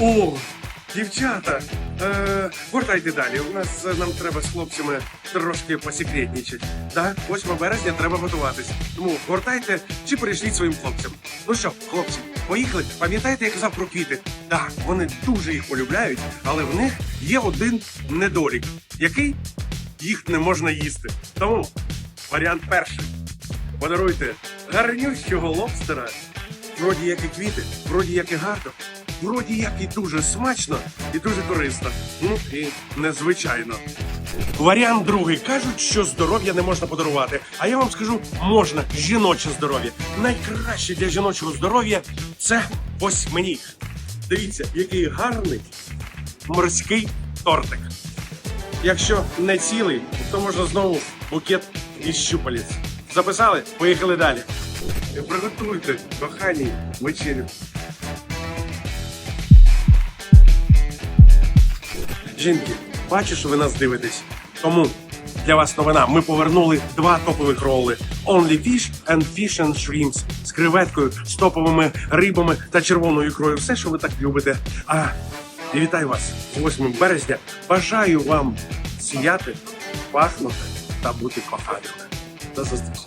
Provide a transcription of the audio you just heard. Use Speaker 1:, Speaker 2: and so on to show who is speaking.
Speaker 1: О, дівчата, е, гортайте далі. У нас е, нам треба з хлопцями трошки посекретнічати. Так, 8 березня треба готуватись. Тому гортайте чи перейшліть своїм хлопцям. Ну що, хлопці, поїхали. Пам'ятаєте, я казав про квіти? Так, вони дуже їх полюбляють, але в них є один недолік, який їх не можна їсти. Тому варіант перший. Подаруйте гарнющого лобстера. Вроді як і квіти, вроді як і гарно, вроді як і дуже смачно і дуже корисно. Ну і незвичайно. Варіант другий кажуть, що здоров'я не можна подарувати. А я вам скажу, можна жіноче здоров'я. Найкраще для жіночого здоров'я це восьминіг. Дивіться, який гарний морський тортик. Якщо не цілий, то можна знову букет із щупалець. Записали? Поїхали далі. Приготуйте кохані вечерю. Жінки, бачу, що ви нас дивитесь. Тому для вас новина. Ми повернули два топових роли: Only Fish and Fish and Shrimps з креветкою, з топовими рибами та червоною ікрою. Все, що ви так любите. А і вітаю вас з 8 березня. Бажаю вам сіяти, пахнути та бути коханими. До зустрічі.